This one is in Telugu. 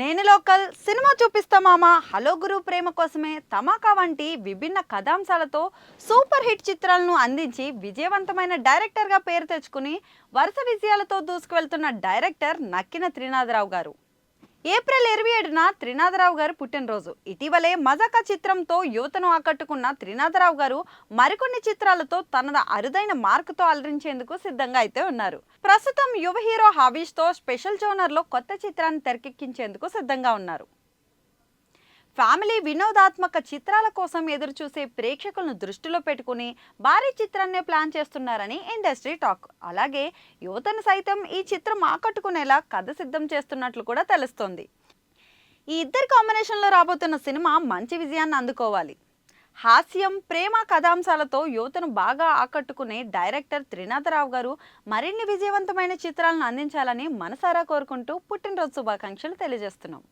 నేను లోకల్ సినిమా చూపిస్తా మామ. హలో గురు ప్రేమ కోసమే తమాకా వంటి విభిన్న కథాంశాలతో సూపర్ హిట్ చిత్రాలను అందించి విజయవంతమైన డైరెక్టర్గా పేరు తెచ్చుకుని వరుస విజయాలతో దూసుకువెళ్తున్న డైరెక్టర్ నక్కిన త్రినాథరావు గారు. ఏప్రిల్ ఇరవై ఏడున త్రినాథరావు గారు పుట్టినరోజు. ఇటీవలే మజాకా చిత్రంతో యువతను ఆకట్టుకున్న త్రినాథరావు గారు మరికొన్ని చిత్రాలతో తనద అరుదైన మార్కుతో అలరించేందుకు సిద్ధంగా అయితే ఉన్నారు. ప్రస్తుతం యువ హీరో హావీష్తో స్పెషల్ జోనర్లో కొత్త చిత్రాన్ని తెరకెక్కించేందుకు సిద్ధంగా ఉన్నారు. ఫ్యామిలీ వినోదాత్మక చిత్రాల కోసం ఎదురుచూసే ప్రేక్షకులను దృష్టిలో పెట్టుకుని భారీ చిత్రాన్ని ప్లాన్ చేస్తున్నారని ఇండస్ట్రీ టాక్. అలాగే యువతను సైతం ఈ చిత్రం ఆకట్టుకునేలా కథ సిద్ధం చేస్తున్నట్లు కూడా తెలుస్తోంది. ఈ ఇద్దరి కాంబినేషన్లో రాబోతున్న సినిమా మంచి విజయాన్ని అందుకోవాలి. హాస్యం ప్రేమ కథాంశాలతో యువతను బాగా ఆకట్టుకునే డైరెక్టర్ త్రినాథరావు గారు మరిన్ని విజయవంతమైన చిత్రాలను అందించాలని మనసారా కోరుకుంటూ పుట్టినరోజు శుభాకాంక్షలు తెలియజేస్తున్నాం.